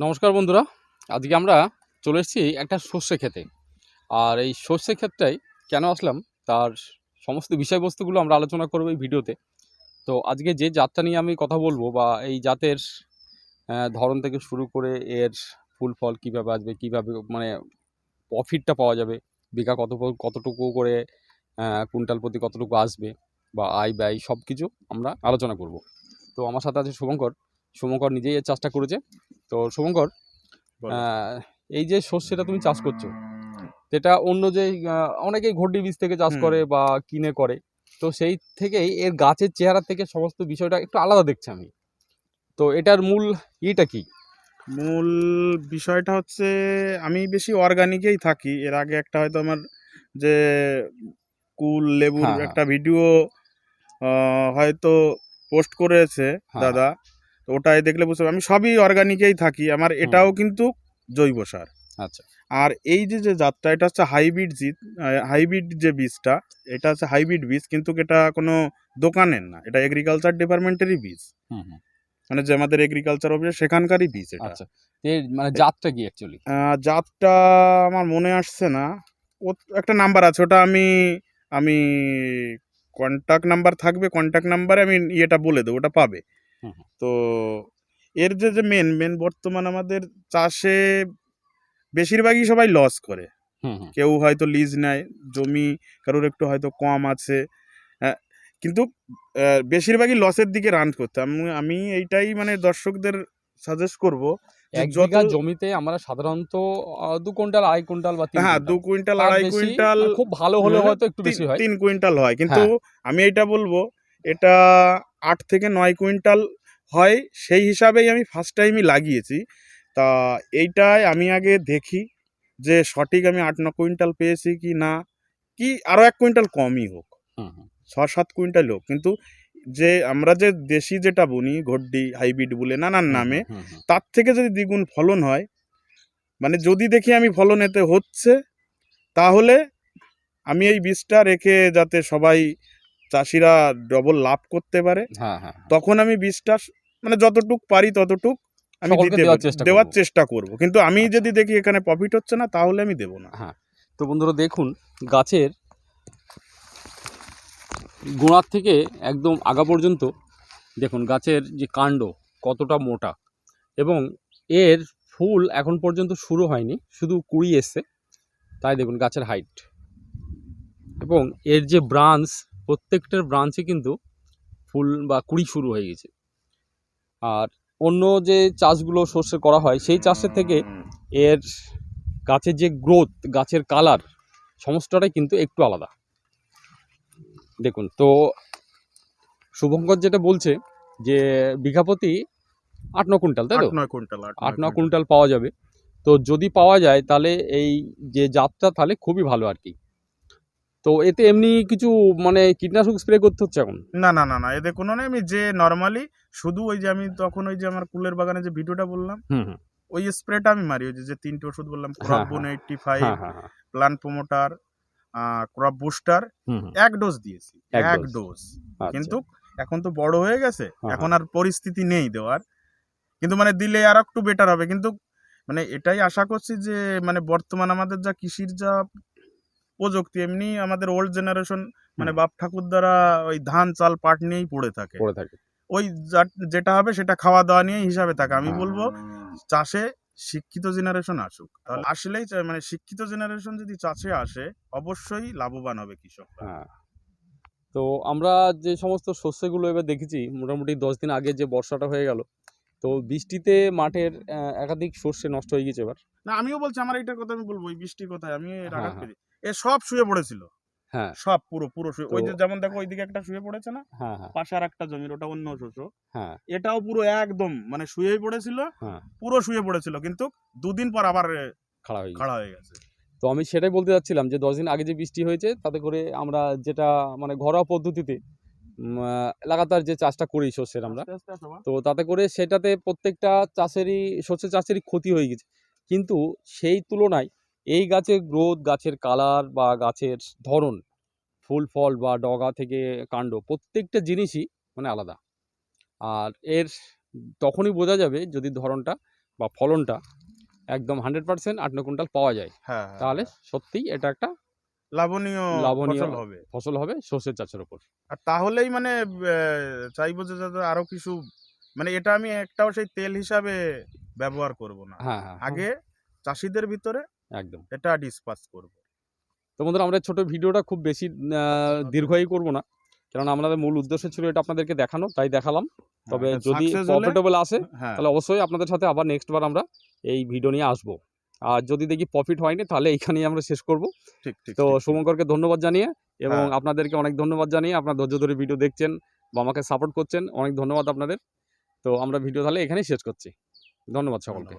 নমস্কার বন্ধুরা। আজকে আমরা চলে এসেছি একটা সর্ষে খেতে আর এই সর্ষে ক্ষেতটাই কেন আসলাম, তার সমস্ত বিষয়বস্তুগুলো আমরা আলোচনা করব এই ভিডিওতে। তো আজকে যে জাতটা নিয়ে আমি কথা বলব বা এই জাতের ধরন থেকে শুরু করে এর ফুল ফল কীভাবে আসবে, কীভাবে মানে প্রফিটটা পাওয়া যাবে, বিঘা কত কতটুকু করে কুইন্টাল প্রতি কতটুকু আসবে বা আয় ব্যয় সব কিছু আমরা আলোচনা করব। তো আমার সাথে আছে শুভঙ্কর। শুভঙ্কর নিজেই এর চাষটা করেছে। তো শুভঙ্কর এই যে শস্যটা তুমি চাষ করছ যেটা অন্য যে অনেকেই ঘড্ডি বীজ থেকে চাষ করে বা কিনে করে তো সেই থেকেই এর গাছের চেহারা থেকে সমস্ত বিষয়টা একটু আলাদা দেখছি আমি। তো এটার মূল ইটা কি? মূল বিষয়টা হচ্ছে আমি বেশি অর্গানিকেই থাকি। এর আগে একটা হয়তো আমার যে কুল লেবুর হ্যাঁ, হ্যাঁ। একটা ভিডিও হয়তো পোস্ট করেছে হ্যাঁ, দাদা। তো ওটাই দেখলে বুঝতে আমি সবই অর্গানিকেই থাকি আমার এটাও কিন্তু জৈব সার। আচ্ছা। আর এই যে যে জাতটা এটা হচ্ছে হাইব্রিড জিত হাইব্রিড যে বীজটা এটা হচ্ছে হাইব্রিড বীজ কিন্তু এটা কোনো দোকানের না এটা এগ্রিকালচার ডিপার্টমেন্টেরই বীজ। মানে যে আমাদের এগ্রিকালচার অফিস সেখানকারই বীজ এটা। আচ্ছা। মানে জাতটা কি অ্যাকচুয়ালি জাতটা আমার মনে আসছে না। ও একটা নাম্বার আছে ওটা আমি আমি কন্ট্যাক্ট নাম্বার থাকবে কন্ট্যাক্ট নাম্বারে আমি ইয়েটা বলে দেবো ওটা পাবে। তো এর যে যে মেন মেন বর্তমান আমাদের চাষে বেশিরভাগই সবাই লস করে। কেউ হয়তো লিজ নেয় জমি কারোর একটু হয়তো কম আছে। হ্যাঁ, কিন্তু বেশিরভাগই লসের দিকে রান করতে। আমি এইটাই মানে দর্শকদের সাজেস্ট করব এক বিঘা জমিতে আমরা সাধারণত দু কুইন্টাল আড়াই কুইন্টাল বা হ্যাঁ দু কুইন্টাল। আড়াই কুইন্টাল খুব ভালো হলে হলে হয়তো একটু বেশি হয়। তিন কুইন্টাল হয়। কিন্তু আমি এটা বলব এটা আট থেকে নয় কুইন্টাল হয় সেই হিসাবেই আমি ফার্স্ট টাইমই লাগিয়েছি। তা এইটাই আমি আগে দেখি যে সঠিক আমি আট ন কুইন্টাল পেয়েছি কি না। কি আরও এক কুইন্টাল কমই হোক ছ সাত কুইন্টাল হোক। কিন্তু যে আমরা যে দেশি যেটা বুনি ঘড্ডি হাইব্রিড বলে নানান নামে তার থেকে যদি দ্বিগুণ ফলন হয় মানে যদি দেখি আমি ফলন এতে হচ্ছে তাহলে আমি এই বীজটা রেখে যাতে সবাই চাষিরা ডবল লাভ করতে পারে। হ্যাঁ হ্যাঁ হ্যাঁ। তখন আমি বীজটা মানে যতটুক পারি ততটুক আমি দিতে দেওয়ার চেষ্টা দেওয়ার চেষ্টা করব। কিন্তু আমি আচ্ছা। যদি দেখি এখানে প্রফিট হচ্ছে না তাহলে আমি দেবো না। হ্যাঁ। তো বন্ধুরা দেখুন গাছের গোড়ার থেকে একদম আগা পর্যন্ত দেখুন গাছের যে কাণ্ড কতটা মোটা এবং এর ফুল এখন পর্যন্ত শুরু হয়নি শুধু কুড়ি এসছে। তাই দেখুন গাছের হাইট এবং এর যে ব্রাঞ্চ প্রত্যেকটার ব্রাঞ্চে কিন্তু ফুল বা কুড়ি শুরু হয়ে গেছে। আর অন্য যে চাষগুলো শস্য করা হয় সেই চাষের থেকে এর গাছের যে গ্রোথ গাছের কালার সমস্তটাই কিন্তু একটু আলাদা। দেখুন তো শুভঙ্কর যেটা বলছে যে বিঘা প্রতি আট ন কুইন্টাল তাই তো? আট ন কুইন্টাল পাওয়া যাবে। তো যদি পাওয়া যায় তাহলে এই যে জাতটা তাহলে খুবই ভালো আর কি। তো এতে এমনি কিছু মানে কীটনাশক স্প্রে করতে হচ্ছে এখন? না না না না এতে কোনো নেই আমি যে নর্মালি শুধু ওই যে আমি তখন ওই যে আমার কুলের বাগানে যে ভিডিওটা বললাম ওই স্প্রেটা আমি মারি ওই যে- তিনটে ওষুধ বললাম হ্যাঁ, ক্রপ বোন এইটটি ফাইভ হ্যাঁ হ্যাঁ হ্যাঁ। প্লান্ট প্রোমোটার ক্রপ বুস্টার এক ডোজ দিয়েছি এক ডোজ আচ্ছা। কিন্তু এখন তো বড় হয়ে গেছে হ্যাঁ, এখন আর পরিস্থিতি নেই দেওয়ার। কিন্তু মানে দিলে আর একটু বেটার হবে। কিন্তু মানে এটাই আশা করছি যে মানে বর্তমান আমাদের যা কৃষির যা প্রযুক্তি এমনি আমাদের ওল্ড জেনারেশন মানে বাপ ঠাকুর দ্বারা ওই ধান চাল পাট নিয়েই পড়ে থাকে। পড়ে থাকে। ওই যেটা হবে সেটা খাওয়া দাওয়া নিয়ে হিসাবে থাকে। আমি হ্যাঁ। বলব চাষে শিক্ষিত জেনারেশন আসুক। তাহলে আসলেই মানে শিক্ষিত জেনারেশন যদি চাষে আসে অবশ্যই লাভবান হবে কৃষক হ্যাঁ। তো আমরা যে সমস্ত শস্যগুলো এবার দেখেছি মোটামুটি দশ দিন আগে যে বর্ষাটা হয়ে গেল তো বৃষ্টিতে মাঠের একাধিক শস্য নষ্ট হয়ে গেছে এবার। না আমিও বলছি আমার এইটার কথা আমি বলব বৃষ্টি কথায় আমি এর এ সব শুয়ে পড়েছিল। হ্যাঁ। সব পুরো পুরো শুয়ে। ওই যে যেমন দেখো ওইদিকে একটা শুয়ে পড়েছে না? হ্যাঁ হ্যাঁ। পাশে আর একটা জমির ওটা অন্য শস্য। হ্যাঁ। এটাও পুরো একদম মানে শুয়েই পড়েছিল পুরো শুয়ে পড়েছিল কিন্তু দুদিন পর আবার খারাপ হয়ে খাড়া হয়ে গেছে। তো আমি সেটাই বলতে যাচ্ছিলাম যে দশ দিন আগে যে বৃষ্টি হয়েছে তাতে করে আমরা যেটা মানে ঘরোয়া পদ্ধতিতে লাগাতার যে চাষটা করি শস্যের আমরা। তো তাতে করে সেটাতে প্রত্যেকটা চাষেরই শস্য চাষেরই ক্ষতি হয়ে গেছে। কিন্তু সেই তুলনায় এই গাছের গ্রোথ গাছের কালার বা গাছের ধরন ফুল ফল বা ডগা থেকে কাণ্ড প্রত্যেকটা জিনিসই মানে আলাদা। আর এর তখনই বোঝা যাবে যদি ধরনটা বা ফলনটা একদম হান্ড্রেড পার্সেন্ট আট কুইন্টাল পাওয়া যায় হ্যাঁ হ্যাঁ, তাহলে হ্যাঁ। সত্যিই এটা একটা লাভনীয় লাভনীয় হবে। ফসল হবে সর্ষের চাষের উপর আর তাহলেই মানে চাইব যে আরও কিছু মানে এটা আমি একটাও সেই তেল হিসাবে ব্যবহার করব না। হ্যাঁ হ্যাঁ আগে চাষিদের ভিতরে একদম। এটা ডিসপাস করব। তো বন্ধুরা আমরা ছোট ভিডিওটা খুব বেশি দীর্ঘই করব না। কারণ আমাদের মূল উদ্দেশ্য ছিল এটা আপনাদেরকে দেখানো তাই দেখালাম। তবে হ্যাঁ, যদি প্রফিটেবল আসে হ্যাঁ তাহলে অবশ্যই আপনাদের সাথে আবার নেক্সট বার আমরা এই ভিডিও নিয়ে আসব। আর যদি দেখি প্রফিট হয়নি তাহলে এইখানেই আমরা শেষ করব। ঠিক ঠিক তো। শুভঙ্করকে ধন্যবাদ জানিয়ে এবং হ্যাঁ। আপনাদেরকে অনেক ধন্যবাদ জানিয়ে আপনার ধৈর্য ধরে ভিডিও দেখছেন বা আমাকে সাপোর্ট করছেন অনেক ধন্যবাদ আপনাদের। তো আমরা ভিডিও তাহলে এখানেই শেষ করছি। ধন্যবাদ সকলকে।